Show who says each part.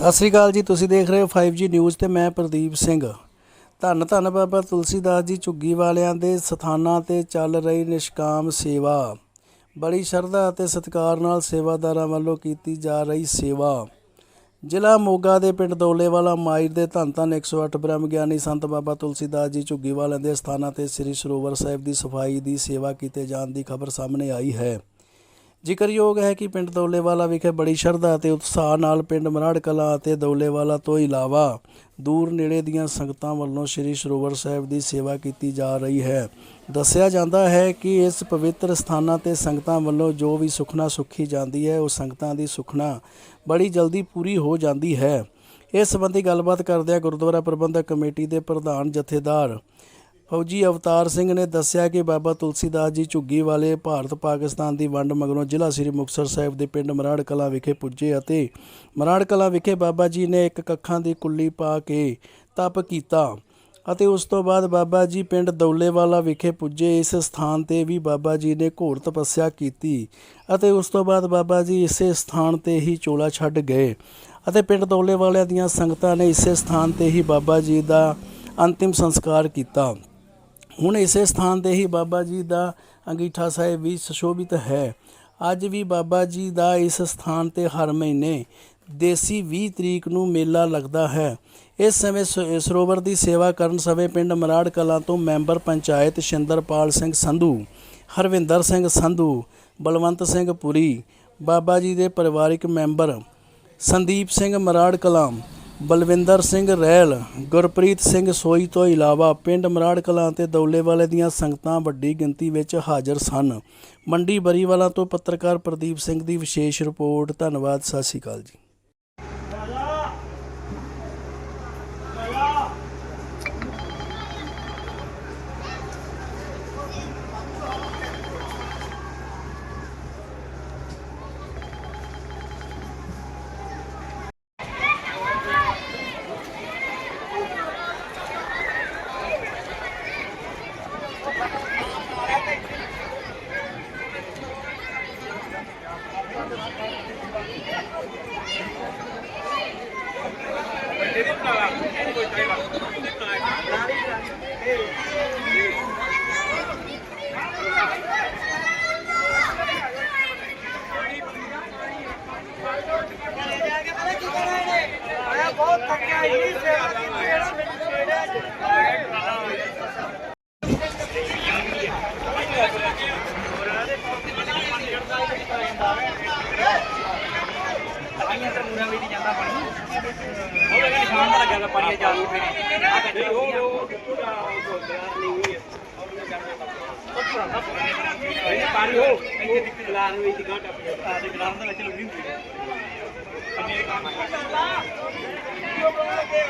Speaker 1: ਸਤਿ ਸ੍ਰੀ ਅਕਾਲ ਜੀ, ਤੁਸੀਂ ਦੇਖ ਰਹੇ ਹੋ 5G ਨਿਊਜ਼ ਤੇ ਮੈਂ ਪ੍ਰਦੀਪ ਸਿੰਘ। ਧੰਨ ਧੰਨ ਬਾਬਾ ਤੁਲਸੀਦਾਸ ਜੀ, ਝੁੱਗੀ ਵਾਲਿਆਂ ਦੇ ਸਥਾਨਾਂ ਤੇ ਚੱਲ ਰਹੀ ਨਿਸ਼ਕਾਮ ਸੇਵਾ। ਬੜੀ ਸ਼ਰਧਾ ਅਤੇ ਸਤਿਕਾਰ ਨਾਲ ਸੇਵਾਦਾਰਾਂ ਵੱਲੋਂ ਕੀਤੀ ਜਾ ਰਹੀ ਸੇਵਾ। ਜ਼ਿਲ੍ਹਾ ਮੋਗਾ ਦੇ ਪਿੰਡ ਦੋਲੇਵਾਲਾ ਮਾਇਰ ਦੇ ਧੰਨ ਧੰਨ 108 ਬ੍ਰਹਮ ਗਿਆਨੀ ਸੰਤ ਬਾਬਾ ਤੁਲਸੀਦਾਸ ਜੀ, ਝੁੱਗੀ ਵਾਲਿਆਂ ਦੇ ਸਥਾਨਾਂ ਤੇ ਸ੍ਰੀ ਸਰੋਵਰ ਸਾਹਿਬ ਦੀ ਸਫ਼ਾਈ ਦੀ ਸੇਵਾ ਕੀਤੇ ਜਾਣ ਦੀ ਖਬਰ ਸਾਹਮਣੇ ਆਈ ਹੈ। ਜ਼ਿਕਰਯੋਗ ਹੈ ਕਿ ਪਿੰਡ ਦੌਲੇਵਾਲਾ ਵਿਖੇ ਬੜੀ ਸ਼ਰਧਾ ਅਤੇ ਉਤਸ਼ਾਹ ਨਾਲ ਪਿੰਡ ਮਰਾੜ ਕਲਾਂ ਅਤੇ ਦੌਲੇਵਾਲਾ ਤੋਂ ਇਲਾਵਾ ਦੂਰ ਨੇੜੇ ਦੀਆਂ ਸੰਗਤਾਂ ਵੱਲੋਂ ਸ੍ਰੀ ਸਰੋਵਰ ਸਾਹਿਬ ਦੀ ਸੇਵਾ ਕੀਤੀ ਜਾ ਰਹੀ ਹੈ। ਦੱਸਿਆ ਜਾਂਦਾ ਹੈ ਕਿ ਇਸ ਪਵਿੱਤਰ ਸਥਾਨਾਂ ਤੇ ਸੰਗਤਾਂ ਵੱਲੋਂ ਜੋ ਵੀ ਸੁਖਨਾ ਸੁਖੀ ਜਾਂਦੀ ਹੈ, ਉਹ ਸੰਗਤਾਂ ਦੀ ਸੁਖਨਾ ਬੜੀ ਜਲਦੀ ਪੂਰੀ ਹੋ ਜਾਂਦੀ ਹੈ। ਇਸ ਸੰਬੰਧੀ ਗੱਲਬਾਤ ਕਰਦਿਆਂ ਗੁਰਦੁਆਰਾ ਪ੍ਰਬੰਧਕ ਕਮੇਟੀ ਦੇ ਪ੍ਰਧਾਨ ਜਥੇਦਾਰ ਫੌਜੀ ਅਵਤਾਰ ਸਿੰਘ ਨੇ ਦੱਸਿਆ ਕਿ ਬਾਬਾ ਤੁਲਸੀਦਾਸ ਜੀ ਝੁੱਗੀ ਵਾਲੇ ਭਾਰਤ ਪਾਕਿਸਤਾਨ ਦੀ ਵੰਡ ਮਗਰੋਂ ਜ਼ਿਲ੍ਹਾ ਸ੍ਰੀ ਮੁਕਤਸਰ ਸਾਹਿਬ ਦੇ ਪਿੰਡ ਮਰਾੜ ਕਲਾਂ ਵਿਖੇ ਪੁੱਜੇ ਅਤੇ ਮਰਾੜ ਕਲਾਂ ਵਿਖੇ ਬਾਬਾ ਜੀ ਨੇ ਇੱਕ ਕੱਖਾਂ ਦੀ ਕੁੱਲੀ ਪਾ ਕੇ ਤਪ ਕੀਤਾ ਅਤੇ ਉਸ ਤੋਂ ਬਾਅਦ ਬਾਬਾ ਜੀ ਪਿੰਡ ਦੌਲੇਵਾਲਾ ਵਿਖੇ ਪੁੱਜੇ। ਇਸ ਸਥਾਨ ਤੇ ਵੀ ਬਾਬਾ ਜੀ ਨੇ ਘੋਰ ਤਪੱਸਿਆ ਕੀਤੀ ਅਤੇ ਉਸ ਤੋਂ ਬਾਅਦ ਬਾਬਾ ਜੀ ਇਸੇ ਸਥਾਨ ਤੇ ਹੀ ਚੋਲਾ ਛੱਡ ਗਏ ਅਤੇ ਪਿੰਡ ਦੌਲੇਵਾਲਿਆਂ ਦੀਆਂ ਸੰਗਤਾਂ ਨੇ ਇਸੇ ਸਥਾਨ ਤੇ ਹੀ ਬਾਬਾ ਜੀ ਦਾ ਅੰਤਿਮ ਸੰਸਕਾਰ ਕੀਤਾ। ਹੁਣ ਇਸੇ ਸਥਾਨ ਤੇ ਹੀ ਬਾਬਾ ਜੀ ਦਾ ਅੰਗੀਠਾ ਸਾਹਿਬ ਵੀ ਸੁਸ਼ੋਭਿਤ ਹੈ। ਅੱਜ ਵੀ ਬਾਬਾ ਜੀ ਦਾ ਇਸ ਸਥਾਨ ਤੇ ਹਰ ਮਹੀਨੇ ਦੇਸੀ 20 ਤਰੀਕ ਨੂੰ ਮੇਲਾ ਲੱਗਦਾ ਹੈ। ਇਸ ਸਮੇਂ ਸ- ਸਰੋਵਰ ਦੀ ਸੇਵਾ ਕਰਨ ਸਮੇਂ ਪਿੰਡ ਮਰਾੜ ਕਲਾਂ ਤੋਂ ਮੈਂਬਰ ਪੰਚਾਇਤ ਸ਼ਿੰਦਰਪਾਲ ਸਿੰਘ ਸੰਧੂ, ਹਰਵਿੰਦਰ ਸਿੰਘ ਸੰਧੂ, ਬਲਵੰਤ ਸਿੰਘ ਪੁਰੀ, ਬਾਬਾ ਜੀ ਦੇ ਪਰਿਵਾਰਿਕ ਮੈਂਬਰ ਸੰਦੀਪ ਸਿੰਘ ਮਰਾੜ ਕਲਾਂ ਬਲਵਿੰਦਰ ਸਿੰਘ ਰੈਲ, ਗੁਰਪ੍ਰੀਤ ਸਿੰਘ ਸੋਈ ਤੋਂ ਇਲਾਵਾ ਪਿੰਡ ਮਰਾੜ ਕਲਾਂ ਤੇ ਦੌਲੇਵਾਲੇ ਦੀਆਂ ਸੰਗਤਾਂ ਵੱਡੀ ਗਿਣਤੀ ਵਿੱਚ ਹਾਜ਼ਰ ਸਨ। ਮੰਡੀ ਬਰੀਵਾਲਾ ਤੋਂ ਪੱਤਰਕਾਰ ਪ੍ਰਦੀਪ ਸਿੰਘ ਦੀ ਵਿਸ਼ੇਸ਼ ਰਿਪੋਰਟ। ਧੰਨਵਾਦ, ਸਤਿ ਸ਼੍ਰੀ ਅਕਾਲ ਜੀ।
Speaker 2: ਬਹੁਤ ਥੱਕਿਆ ਹੀ ਸੇਵਾ ਕੀਤੀ ਸਾਰੀਆਂ ਤੰਦੂਰਾਂ ਵਿੱਚ ਜਾਂਦਾ ਪਾਣੀ। ਉਹ ਵੇਖ ਨਿਸ਼ਾਨ ਤਾਂ ਲੱਗਿਆ ਹੋਇਆ ਪਾਣੀ ਦਾ ਜਾਦੂ ਫੇਰੇ ਆ ਗੱਡੀ ਉਹ ਉਹ ਪੂਰਾ ਉਹ ਗਲਾਰ ਨਹੀਂ ਹੋਈ ਹੈ। ਔਰ ਉਹ ਜਾਂਦਾ ਇਹ ਪਾਣੀ ਹੋ ਇੱਥੇ ਦਿੱਕ ਗਲਾਰ ਨੂੰ ਇੱਥੇ ਗਾਂ ਟੱਪ ਜਾਂਦਾ ਆ ਦੇ ਗਲਾਰ ਦੇ ਵਿੱਚ ਲੁਕੀ ਹੁੰਦੀ ਹੈ। ਅੰਨੇ ਕੰਮ ਕਰਦਾ ਉਹ ਬਣਾ ਕੇ